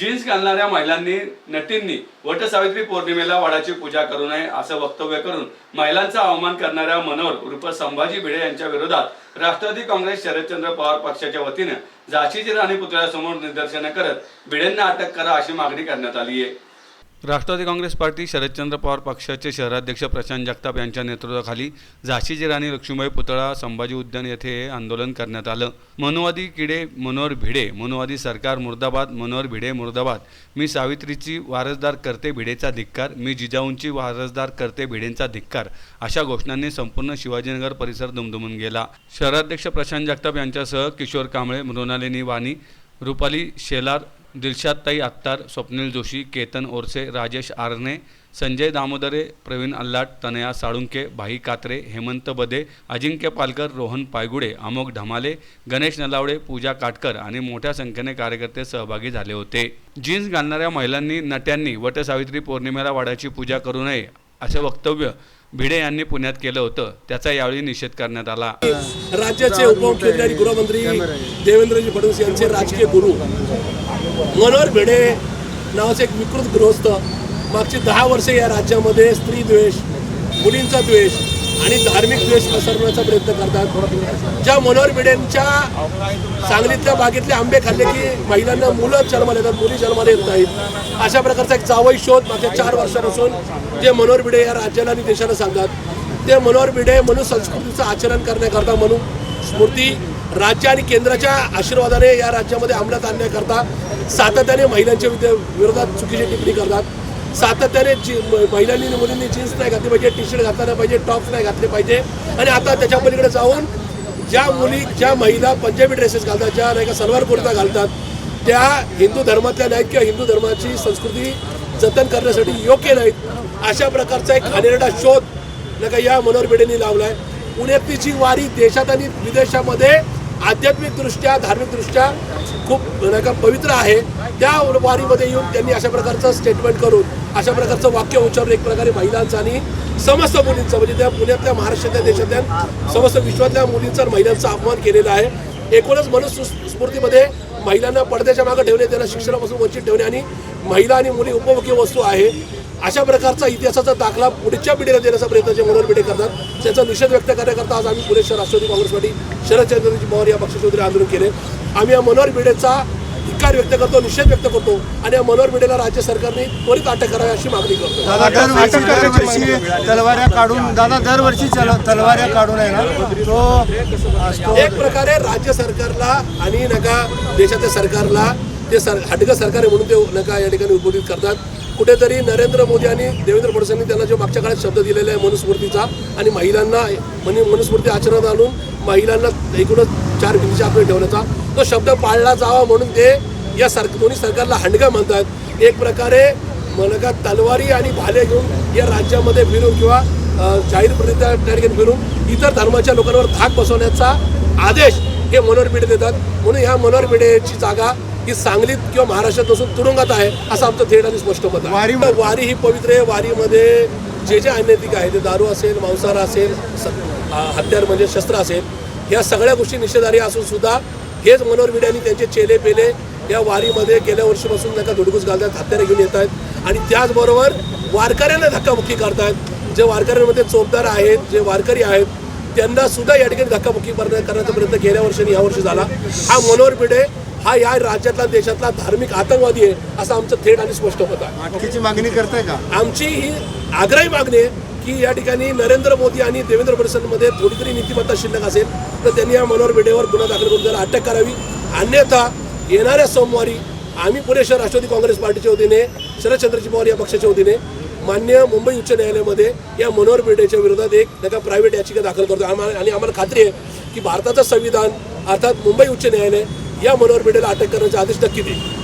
Jeans घालणाऱ्या महिलांनी नटींनी वटसावित्री पौर्णिमेला वडाची पूजा करू नये असं वक्तव्य करून महिलांचा अवमान करणाऱ्या मनोहर उर्फ संभाजी भिडे यांच्या विरोधात राष्ट्रवादी काँग्रेस शरदचंद्र पवार पक्षाच्या वतीनं झाशीची राणी पुतळ्यासमोर निदर्शनं करत भिडेंना अटक करा अशी मागणी करण्यात आली आहे राष्ट्रवादी काँग्रेस पार्टी शरदचंद्र पवार पक्षाचे शहराध्यक्ष प्रशांत जगताप यांच्या नेतृत्वाखाली झाशीची राणी लक्ष्मीबाई पुतळा संभाजी उद्यान येथे आंदोलन करण्यात आलं. मनुवादी किडे मनोहर भिडे मनोवादी सरकार मुर्दाबाद मनोहर भिडे मुर्दाबाद. मी सावित्रीची वारसदार करते भिडेचा धिक्कार मी जिजाऊंची वारसदार करते भिडेंचा धिक्कार अशा घोषणांनी संपूर्ण शिवाजीनगर परिसर दुमदुमून गेला. शहराध्यक्ष प्रशांत जगताप यांच्यासह किशोर कांबळे मृणालिनी वाणी रुपाली शेलार दिलशादताई अत्तार स्वप्नील जोशी केतन ओरसे राजेश आरणे संजय दामोदरे प्रवीण अल्लाट तनया साळुंके भाई कात्रे हेमंत बदे अजिंक्य पालकर रोहन पायगुडे अमोक ढमाले गणेश नलावडे पूजा काटकर आणि मोठ्या संख्येने कार्यकर्ते सहभागी झाले होते. जीन्स घालणाऱ्या महिलांनी नट्यांनी वटसावित्री पौर्णिमेला वाड्याची पूजा करू नये असे वक्तव्य भिडे यांनी पुण्यात केलं होतं. त्याचा यावेळी निषेध करण्यात आला. राज्याचे उपमुख्यमंत्री आणि गृहमंत्री देवेंद्रजी फडणवीस यांचे राजकीय गुरु मनोहर भिडे नावाचे एक विकृत गृहस्थ मागची दहा वर्षे या राज्यामध्ये स्त्री द्वेष मुलींचा द्वेष आणि धार्मिक द्वेष पसरवण्याचा प्रयत्न करतात. ज्या मनोहर भिडेंच्या सांगलीतल्या बागेतले आंबे खाल्ले की महिलांना मुलं जन्माला येतात मुली जन्माला येत नाहीत. अशा प्रकारचा एक जावई शोध मागच्या चार वर्षापासून जे मनोहर भिडे या राज्याला आणि देशाला सांगतात. ते मनोहर भिडे म्हणून संस्कृतीचं आचरण करण्याकरता मनु स्मृती राज्य आणि केंद्राच्या आशीर्वादाने या राज्यामध्ये अंमलात आणण्याकरता सातत्याने महिलांच्या विद्या- विरोधात चुकीची टिप्पणी करतात. सातत्याने जी महिलांनी मुलींनी जीन्स नाही घातली पाहिजे टी शर्ट घातला नाही पाहिजे टॉप्स नाही घातले पाहिजे. आणि आता त्याच्या पलीकडे जाऊन ज्या मुली ज्या महिला पंजाबी ड्रेसेस घालतात ज्या नाही का सलवार कुर्ता घालतात त्या हिंदू धर्मातल्या नाहीत किंवा हिंदू धर्माची संस्कृती जतन करण्यासाठी योग्य नाहीत अशा प्रकारचा एक घाणेरडा शोध नाही का या मनोहर लावला आहे पुण्यातली जी वारी देशात आणि विदेशामध्ये आध्यात्मिकदृष्ट्या धार्मिकदृष्ट्या खूप नाही का पवित्र आहे. त्या वारीमध्ये येऊन त्यांनी अशा प्रकारचं स्टेटमेंट करून अशा प्रकारचं वाक्य उच्चारून एक प्रकारे महिलांचं आणि समस्त मुलींचं म्हणजे त्या पुण्यातल्या महाराष्ट्रातल्या देशातल्या समस्त विश्वातल्या मुलींचा महिलांचा अपमान केलेला आहे. एकूणच मनुस्मृतीमध्ये महिलांना पडद्याच्या मागे ठेवणे त्यांना शिक्षणापासून वंचित ठेवणे आणि महिला आणि मुली उपभोग्य वस्तू आहे. अशा प्रकारचा इतिहासाचा दाखला पुढच्या पिढीला देण्याचा प्रयत्न जे मनोहर पिढी करतात त्याचा निषेध व्यक्त करण्याकरता आज आम्ही पुणे शहर राष्ट्रवादी काँग्रेस पार्टी शरदचंद्रजी पवार या पक्षाच्या वतीने आंदोलन केले. आम्ही या मनोहर भिडेचा धिक्कार व्यक्त करतो निषेध व्यक्त करतो आणि या मनोहर भिडेला राज्य सरकारने त्वरित अटक करावी अशी मागणी करतो. तलवाऱ्या काढून दादा दरवर्षी तलवाऱ्या काढून आहे ना? तो असतो एक प्रकारे राज्य सरकारला आणि नका देशाच्या सरकारला ते सर हटकं सरकार म्हणून ते नका या ठिकाणी उद्बोधित करतात. कुठेतरी नरेंद्र मोदी आणि देवेंद्र फडणवीसांनी त्यांना जो मागच्या काळात शब्द दिलेला आहे मनुस्मृतीचा आणि महिलांना म्हणजे मनुस्मृती आचरणात आणून महिलांना एकूणच चार भिंतीच्या आपले ठेवण्याचा तो शब्द पाळला जावा म्हणून ते या सर दोन्ही सरकारला हंडगा म्हणतात एक प्रकारे मनका तलवारी आणि भाले घेऊन या राज्यामध्ये फिरून किंवा जाहीर जाहीरपणे त्या ठिकाणी फिरून इतर धर्माच्या लोकांवर धाक बसवण्याचा आदेश हे मनोहर पिढे देतात. म्हणून ह्या मनोहर पिढेची जागा ही सांगलीत किंवा महाराष्ट्रात नसून तुरुंगात आहे असं आमचं थेट आणि स्पष्ट मत आहे. वारी- वारी ही पवित्र आहे. वारीमध्ये जे जे अनैतिक आहे ते दारू असेल मांसाहार असेल हत्यार म्हणजे शस्त्र असेल या सगळ्या गोष्टी निषेधारी असून सुद्धा हेच मनोहर आणि त्यांचे चेले पेले या वारीमध्ये गेल्या वर्षीपासून नका धुडगूस घालतात हत्यारे घेऊन येत आहेत आणि त्याचबरोबर वारकऱ्यांना धक्काबुक्की करतायत. जे वारकऱ्यांमध्ये चोपदार आहेत जे वारकरी आहेत त्यांना सुद्धा या ठिकाणी धक्काबुक्की करण्या- करण्याचा प्रयत्न गेल्या वर्षी आणि या वर्षी झाला. हा मनोहर भिडे हा या राज्यातला देशातला धार्मिक आतंकवादी आहे असं आमचं थेट आणि स्पष्ट मत आहे. अटकेची मागणी करताय का? आमची ही आग्रही मागणी आहे की या ठिकाणी नरेंद्र मोदी आणि देवेंद्र फडणवीसांमध्ये थोडी तरी नीतिमत्ता शिल्लक असेल तर त्यांनी या मनोहर भिडेवर गुन्हा दाखल करून त्याला अटक करावी. अन्यथा येणाऱ्या सोमवारी आम्ही पुणे शहर राष्ट्रवादी काँग्रेस पार्टीच्या वतीने शरदचंद्रजी पवार या पक्षाच्या वतीने मान्य मुंबई उच्च न्यायालयामध्ये या मनोहर भिडेच्या विरोधात एक नका प्रायव्हेट याचिका दाखल करतो. आम्हाला आणि आम्हाला खात्री आहे की भारताचं संविधान अर्थात मुंबई उच्च न्यायालय या मनोहर पेठेला अटक करण्याचे आदेश नक्की देईल.